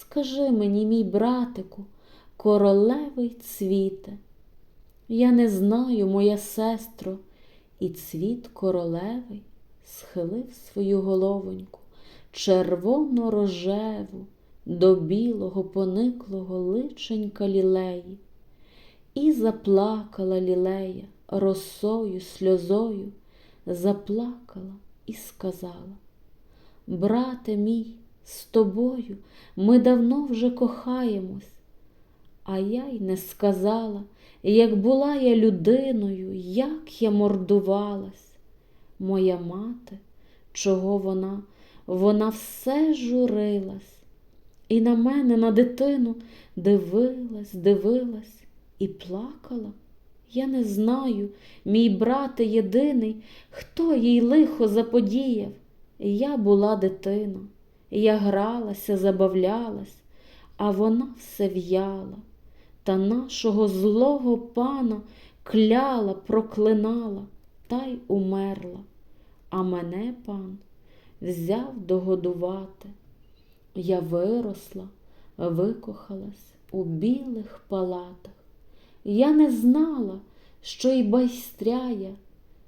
Скажи мені, мій братику, королевий цвіте. Я не знаю, моя сестро, і цвіт королевий схилив свою головоньку, червоно рожеву до білого пониклого личенька лілеї. І заплакала лілея росою, сльозою, заплакала і сказала: Брате мій, з тобою ми давно вже кохаємось, а я й не сказала, як була я людиною, як я мордувалась. Моя мати, чого вона, вона все журилась, і на мене, на дитину, дивилась, дивилась і плакала. Я не знаю, мій брате єдиний, хто їй лихо заподіяв. Я була дитина, я гралася, забавлялась, а вона все в'яла, та нашого злого пана кляла, проклинала та й умерла. А мене пан взяв догодувати. Я виросла, викохалась у білих палатах. Я не знала, що й байстряє,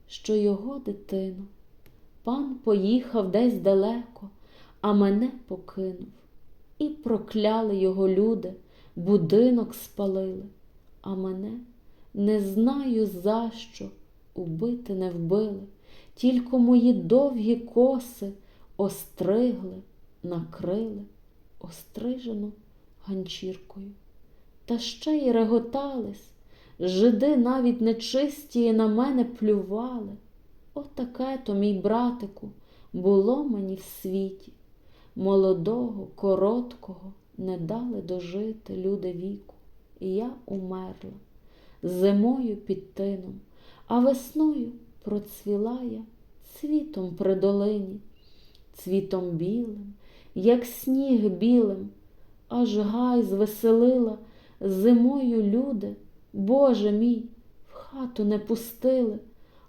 що його дитину. Пан поїхав десь далеко, а мене покинув. І прокляли його люди, будинок спалили, а мене не знаю, за що убити не вбили, тільки мої довгі коси остригли, накрили, острижено ганчіркою. Та ще й реготались, жиди навіть нечисті на мене плювали. Отаке то, мій братику, було мені в світі. Молодого, короткого не дали дожити люди віку, і я умерла зимою під тином, а весною процвіла я цвітом при долині, цвітом білим, як сніг білим, аж гай звеселила зимою люди, Боже мій, в хату не пустили,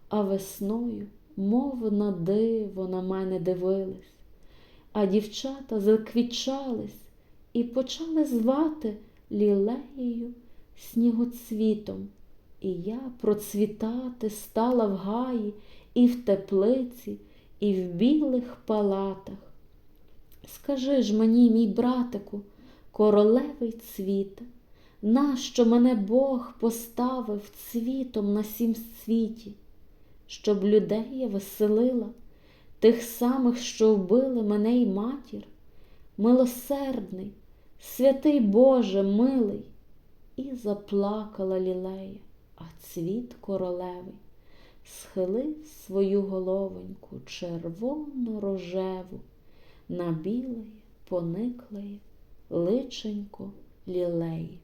а весною, мов на диво, на мене дивились. А дівчата заквічались і почали звати лілеєю снігоцвітом. І я процвітати стала в гаї і в теплиці, і в білих палатах. Скажи ж мені, мій братику, королевий цвіте, нащо мене Бог поставив цвітом на сім світі, щоб людей я веселила, тих самих, що вбили мене й матір, милосердний, святий Боже, милий, і заплакала лілея, а цвіт королевий схилив свою головоньку червоно рожеву на біле, поникле личенько лілеї.